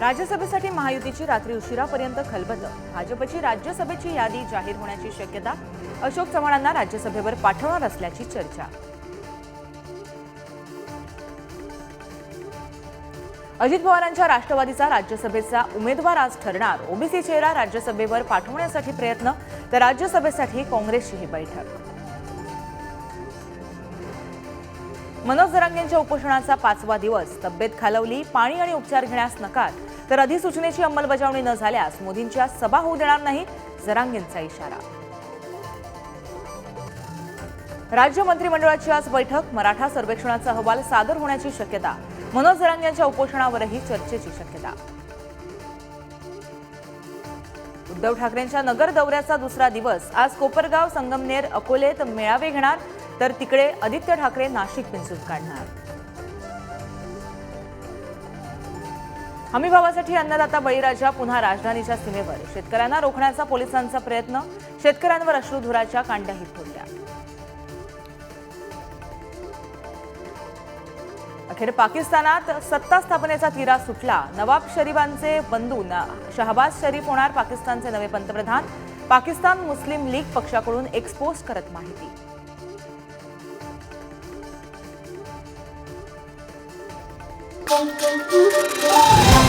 राज्यसभेसाठी महायुतीची रात्री उशिरापर्यंत खलबत भाजपची राज्यसभेची यादी जाहीर होण्याची शक्यता अशोक चव्हाणांना राज्यसभेवर पाठवणार असल्याची चर्चा. अजित पवारांच्या राष्ट्रवादीचा राज्यसभेचा उमेदवार आज ठरणार. ओबीसी चेहरा राज्यसभेवर पाठवण्यासाठी प्रयत्न तर राज्यसभेसाठी काँग्रेसची ही बैठक. मनोज जरांगेंच्या उपोषणाचा पाचवा दिवस. तब्येत खालवली पाणी आणि उपचार घेण्यास नकार. तर अधिसूचनेची अंमलबजावणी न झाल्यास मोदींच्या सभा होऊ देणार नाही जरांगेंचा इशारा. राज्य मंत्रिमंडळाची आज बैठक मराठा सर्वेक्षणाचा अहवाल सादर होण्याची शक्यता. मनोज जरांगेंच्या उपोषणावरही चर्चेची शक्यता. उद्धव ठाकरेंच्या नगर दौऱ्याचा दुसरा दिवस. आज कोपरगाव संगमनेर अकोलेत मेळावे घेणार तर तिकडे आदित्य ठाकरे नाशिक पिंचून काढणार. हमीभावासाठी अन्नदाता बळीराजा पुन्हा राजधानीच्या सीमेवर. शेतकऱ्यांना रोखण्याचा पोलिसांचा प्रयत्न शेतकऱ्यांवर अश्रुधुराच्या कांड्याही फोडल्या अखेर पाकिस्तानात सत्ता स्थापनेचा तिरा सुटला. नवाब शरीफांचे बंधू शहबाज शरीफ होणार पाकिस्तानचे नवे पंतप्रधान. पाकिस्तान मुस्लिम लीग पक्षाकडून एक्सपोज करत माहिती. Bom, bom.